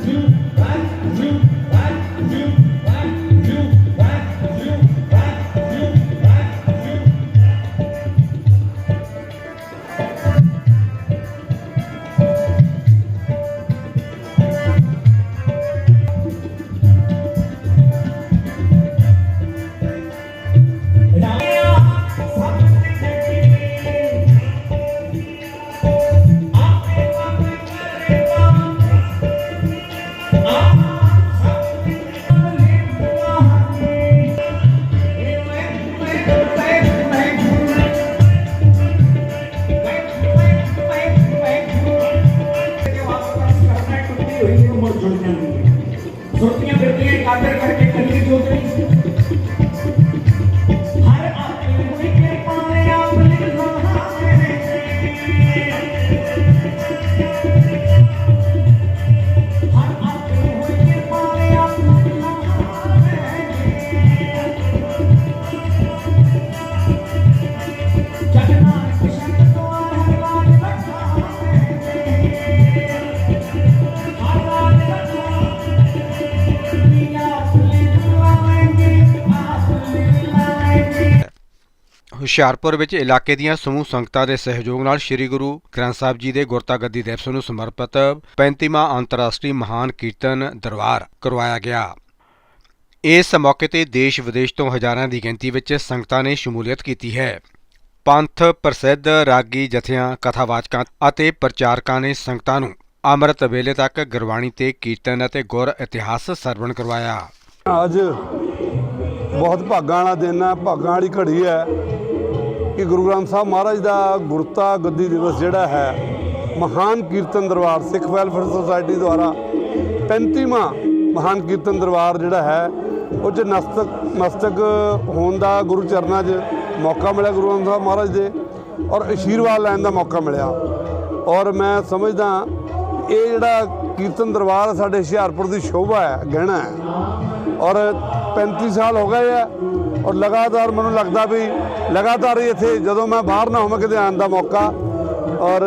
zoom, back, zoom. ਕੱਲੀ ਹੁਸ਼ਿਆਰਪੁਰ ਵਿੱਚ ਇਲਾਕੇ ਦੀਆਂ ਸਮੂਹ ਸੰਗਤਾਂ ਦੇ ਸਹਿਯੋਗ ਨਾਲ ਸ੍ਰੀ ਗੁਰੂ ਗ੍ਰੰਥ ਸਾਹਿਬ ਜੀ ਦੇ ਗੁਰਤਾ ਦਿਵਸ ਨੂੰ ਸਮਰਪਿਤ 35ਵਾਂ ਅੰਤਰਰਾਸ਼ਟਰੀ ਮਹਾਨ ਕੀਰਤਨ ਦਰਬਾਰ ਕਰਵਾਇਆ ਗਿਆ। ਇਸ ਮੌਕੇ ਤੇ ਦੇਸ਼ ਵਿਦੇਸ਼ ਤੋਂ ਹਜ਼ਾਰਾਂ ਦੀ ਗਿਣਤੀ ਵਿੱਚ ਸੰਗਤਾਂ ਨੇ ਸ਼ਮੂਲੀਅਤ ਕੀਤੀ ਹੈ। ਪੰਥ ਪ੍ਰਸਿੱਧ ਰਾਗੀ ਜਥਿਆਂ, ਕਥਾਵਾਚਕਾਂ ਅਤੇ ਪ੍ਰਚਾਰਕਾਂ ਨੇ ਸੰਗਤਾਂ ਨੂੰ ਅੰਮ੍ਰਿਤ ਵੇਲੇ ਤੱਕ ਗੁਰਬਾਣੀ ਤੇ ਕੀਰਤਨ ਅਤੇ ਗੁਰ ਇਤਿਹਾਸ ਸਰਵਣ ਕਰਵਾਇਆ। ਅੱਜ ਬਹੁਤ ਭਾਗਾਂ ਵਾਲਾ ਦਿਨ ਹੈ ਭਾਗਾਂ ਵਾਲੀ ਘੜੀ ਹੈ। ਕਿ ਗੁਰੂ ਗ੍ਰੰਥ ਸਾਹਿਬ ਮਹਾਰਾਜ ਦਾ ਗੁਰਤਾ ਗੱਦੀ ਦਿਵਸ ਜਿਹੜਾ ਹੈ, ਮਹਾਨ ਕੀਰਤਨ ਦਰਬਾਰ, ਸਿੱਖ ਵੈਲਫੇਅਰ ਸੁਸਾਇਟੀ ਦੁਆਰਾ 35ਵਾਂ ਮਹਾਨ ਕੀਰਤਨ ਦਰਬਾਰ ਜਿਹੜਾ ਹੈ ਉਹ 'ਚ ਨਸਤਕ ਮਸਤਕ ਹੋਣ ਦਾ ਗੁਰੂ ਚਰਨਾਂ 'ਚ ਮੌਕਾ ਮਿਲਿਆ ਗੁਰੂ ਗ੍ਰੰਥ ਸਾਹਿਬ ਮਹਾਰਾਜ ਦੇ ਔਰ ਆਸ਼ੀਰਵਾਦ ਲੈਣ ਦਾ ਮੌਕਾ ਮਿਲਿਆ। ਔਰ ਮੈਂ ਸਮਝਦਾ ਇਹ ਜਿਹੜਾ ਕੀਰਤਨ ਦਰਬਾਰ ਸਾਡੇ ਹੁਸ਼ਿਆਰਪੁਰ ਦੀ ਸ਼ੋਭਾ ਹੈ, ਗਹਿਣਾ ਹੈ। ਔਰ 35 ਸਾਲ ਹੋ ਗਏ ਆ ਔਰ ਲਗਾਤਾਰ ਮੈਨੂੰ ਲੱਗਦਾ ਵੀ ਲਗਾਤਾਰ ਹੀ ਇੱਥੇ ਜਦੋਂ ਮੈਂ ਬਾਹਰ ਨਾ ਹੋਵਾਂ ਕਿਤੇ ਆਉਣ ਦਾ ਮੌਕਾ ਔਰ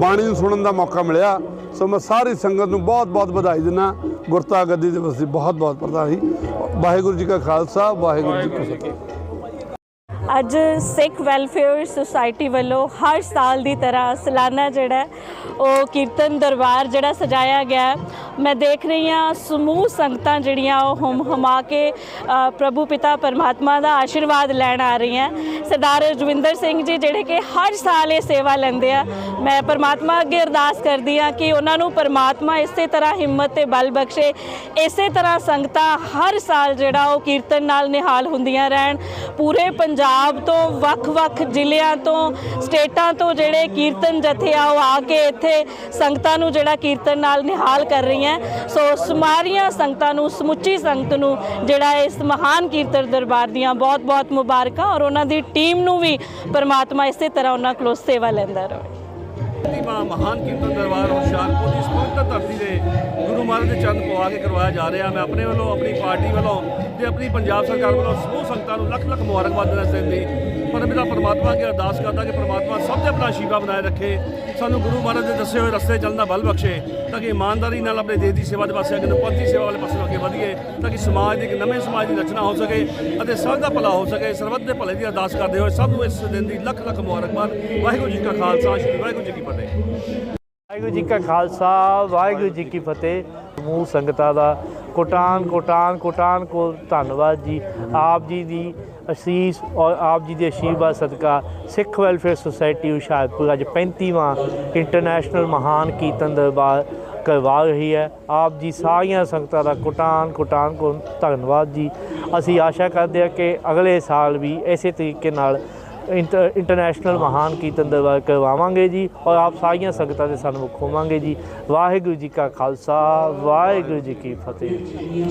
ਬਾਣੀ ਨੂੰ ਸੁਣਨ ਦਾ ਮੌਕਾ ਮਿਲਿਆ, ਸੋ ਮੈਂ ਸਾਰੀ ਸੰਗਤ ਨੂੰ ਬਹੁਤ ਬਹੁਤ ਵਧਾਈ ਦਿੰਦਾ ਗੁਰਤਾ ਗੱਦੀ ਦਿਵਸ ਦੀ ਬਹੁਤ ਬਹੁਤ ਵਧਾਈ ਵਾਹਿਗੁਰੂ ਜੀ ਕਾ ਖਾਲਸਾ, ਵਾਹਿਗੁਰੂ ਜੀ ਕੀ ਫਤਿਹ। ਅੱਜ ਸਿੱਖ ਵੈਲਫੇਅਰ ਸੁਸਾਇਟੀ ਵੱਲੋਂ ਹਰ ਸਾਲ ਦੀ ਤਰ੍ਹਾਂ ਸਾਲਾਨਾ ਜਿਹੜਾ ਉਹ ਕੀਰਤਨ ਦਰਬਾਰ ਜਿਹੜਾ ਸਜਾਇਆ ਗਿਆ ਮੈਂ ਦੇਖ ਰਹੀ ਹਾਂ ਸਮੂਹ ਸੰਗਤਾਂ ਜਿਹੜੀਆਂ ਉਹ ਹਮ ਹਮਾ ਕੇ ਪ੍ਰਭੂ ਪਿਤਾ ਪਰਮਾਤਮਾ ਦਾ ਆਸ਼ੀਰਵਾਦ ਲੈਣ ਆ ਰਹੀਆਂ। ਸਰਦਾਰ ਰਜਵਿੰਦਰ ਸਿੰਘ ਜੀ ਜਿਹੜੇ ਕਿ ਹਰ ਸਾਲ ਇਹ ਸੇਵਾ ਲੈਂਦੇ ਆ, ਮੈਂ ਪਰਮਾਤਮਾ ਅੱਗੇ ਅਰਦਾਸ ਕਰਦੀ ਆ ਕਿ ਉਹਨਾਂ ਨੂੰ ਪਰਮਾਤਮਾ ਇਸੇ ਤਰ੍ਹਾਂ ਹਿੰਮਤ ਤੇ ਬਲ ਬਖਸ਼ੇ, ਇਸੇ ਤਰ੍ਹਾਂ ਸੰਗਤਾਂ ਹਰ ਸਾਲ ਜਿਹੜਾ ਉਹ ਕੀਰਤਨ ਨਾਲ ਨਿਹਾਲ ਹੁੰਦੀਆਂ ਰਹਿਣ। ਪੂਰੇ ਪੰਜਾਬ ਪੰਜਾਬ ਤੋਂ ਵੱਖ-ਵੱਖ ਜ਼ਿਲ੍ਹਿਆਂ ਤੋਂ, ਸਟੇਟਾਂ ਤੋਂ ਜਿਹੜੇ ਕੀਰਤਨ ਜਥੇ ਆ, ਉਹ ਆ ਕੇ ਇੱਥੇ ਸੰਗਤਾਂ ਨੂੰ ਜਿਹੜਾ ਕੀਰਤਨ ਨਾਲ ਨਿਹਾਲ ਕਰ ਰਹੀਆਂ। ਸੋ ਸਮਾਰੀਆਂ ਸੰਗਤਾਂ ਨੂੰ, ਸਮੁੱਚੀ ਸੰਗਤ ਨੂੰ ਜਿਹੜਾ ਇਸ ਮਹਾਨ ਕੀਰਤਨ ਦਰਬਾਰ ਦੀਆਂ ਬਹੁਤ-ਬਹੁਤ ਮੁਬਾਰਕਾਂ ਔਰ ਉਹਨਾਂ ਦੀ ਟੀਮ ਨੂੰ ਵੀ ਪਰਮਾਤਮਾ ਇਸੇ ਤਰ੍ਹਾਂ ਉਹਨਾਂ ਕੋਲੋਂ ਸੇਵਾ ਲੈਂਦਾ ਰਹੇ। ਮਾ ਮਹਾਨ ਕੀਰਤਨ ਦਰਬਾਰ ਹੁਸ਼ਿਆਰਪੁਰ ਦੀ ਸਮੁੱਚਤਾ ਧਰਤੀ ਦੇ ਗੁਰੂ ਮਹਾਰਾਜ ਦੇ ਚਰਨ ਪਵਾ ਕੇ ਕਰਵਾਇਆ ਜਾ ਰਿਹਾ। ਮੈਂ ਆਪਣੇ ਵੱਲੋਂ, ਆਪਣੀ ਪਾਰਟੀ ਵੱਲੋਂ ਤੇ ਆਪਣੀ ਪੰਜਾਬ ਸਰਕਾਰ ਵੱਲੋਂ ਸਮੂਹ ਸੰਗਤਾਂ ਨੂੰ ਲੱਖ ਲੱਖ ਮੁਬਾਰਕਬਾਦ ਦੇਣਾ ਚਾਹੁੰਦੀ ਪਰ ਮੇਰਾ ਪਰਮਾਤਮਾ ਅੱਗੇ ਅਰਦਾਸ ਕਰਦਾ ਕਿ ਪਰਮਾਤਮਾ ਸਭ ਤੇ ਆਪਣਾ ਆਸ਼ੀਰਵਾਦ ਬਣਾਏ ਰੱਖੇ। ਸਾਨੂੰ ਗੁਰੂ ਮਹਾਰਾਜ ਦੇ ਦੱਸੇ ਹੋਏ ਰਸਤੇ ਚੱਲਣ ਦਾ ਬਲ ਬਖਸ਼ੇ ਤਾਂ ਕਿ ਇਮਾਨਦਾਰੀ ਨਾਲ ਆਪਣੇ ਦੇਸ਼ ਦੀ ਸੇਵਾ ਦੇ ਪਾਸੇ ਅੱਗੇ ਪੰਥੀ ਸੇਵਾ ਵਾਲੇ ਪਾਸੇ ਅੱਗੇ ਵਧੀਏ ਤਾਂ ਕਿ ਸਮਾਜ ਦੀ ਇੱਕ ਨਵੇਂ ਸਮਾਜ ਦੀ ਰਚਨਾ ਹੋ ਸਕੇ ਅਤੇ ਸਭ ਦਾ ਭਲਾ ਹੋ ਸਕੇ। ਸਰਬੱਤ ਦੇ ਭਲੇ ਦੀ ਅਰਦਾਸ ਕਰਦੇ ਹੋਏ ਸਭ ਨੂੰ ਇਸ ਦਿਨ ਦੀ ਲੱਖ ਲੱਖ ਮੁਬਾਰਕਬਾਦ। ਵਾਹਿਗੁਰੂ ਜੀ ਕਾ ਖਾਲਸਾ, ਸ੍ਰੀ ਵਾਹਿਗੁਰੂ ਜੀ ਕੀ ਫਤਿਹ। ਵਾਹਿਗੁਰੂ ਜੀ ਕਾ ਖਾਲਸਾ, ਵਾਹਿਗੁਰੂ ਜੀ ਕੀ ਫਤਿਹ। ਸਮੂਹ ਸੰਗਤਾਂ ਦਾ ਕੋਟਾਨ ਕੋਟਾਨ ਕੋਟਾਨ ਕੋ ਧੰਨਵਾਦ ਜੀ। ਆਪ ਜੀ ਦੀ ਅਸੀਸ ਔਰ ਆਪ ਜੀ ਦੇ ਆਸ਼ੀਰਵਾਦ ਸਦਕਾ ਸਿੱਖ ਵੈਲਫੇਅਰ ਸੁਸਾਇਟੀ ਹੁਸ਼ਿਆਰਪੁਰ ਅੱਜ 35ਵਾਂ ਇੰਟਰਨੈਸ਼ਨਲ ਮਹਾਨ ਕੀਰਤਨ ਦਰਬਾਰ ਕਰਵਾ ਰਹੀ ਹੈ। ਆਪ ਜੀ ਸਾਰੀਆਂ ਸੰਗਤਾਂ ਦਾ ਕੋਟਾਨ ਕੋਟਾਨ ਕੋ ਧੰਨਵਾਦ ਜੀ। ਅਸੀਂ ਆਸ਼ਾ ਕਰਦੇ ਹਾਂ ਕਿ ਅਗਲੇ ਸਾਲ ਵੀ ਇਸੇ ਤਰੀਕੇ ਨਾਲ ਇੰਟਰਨੈਸ਼ਨਲ ਮਹਾਨ ਕੀਰਤਨ ਦਰਬਾਰ ਕਰਵਾਵਾਂਗੇ ਜੀ ਔਰ ਆਪ ਸਾਰੀਆਂ ਸੰਗਤਾਂ ਦੇ ਸਨਮੁਖ ਹੋਵਾਂਗੇ ਜੀ। ਵਾਹਿਗੁਰੂ ਜੀ ਕਾ ਖਾਲਸਾ, ਵਾਹਿਗੁਰੂ ਜੀ ਕੀ ਫਤਿਹ।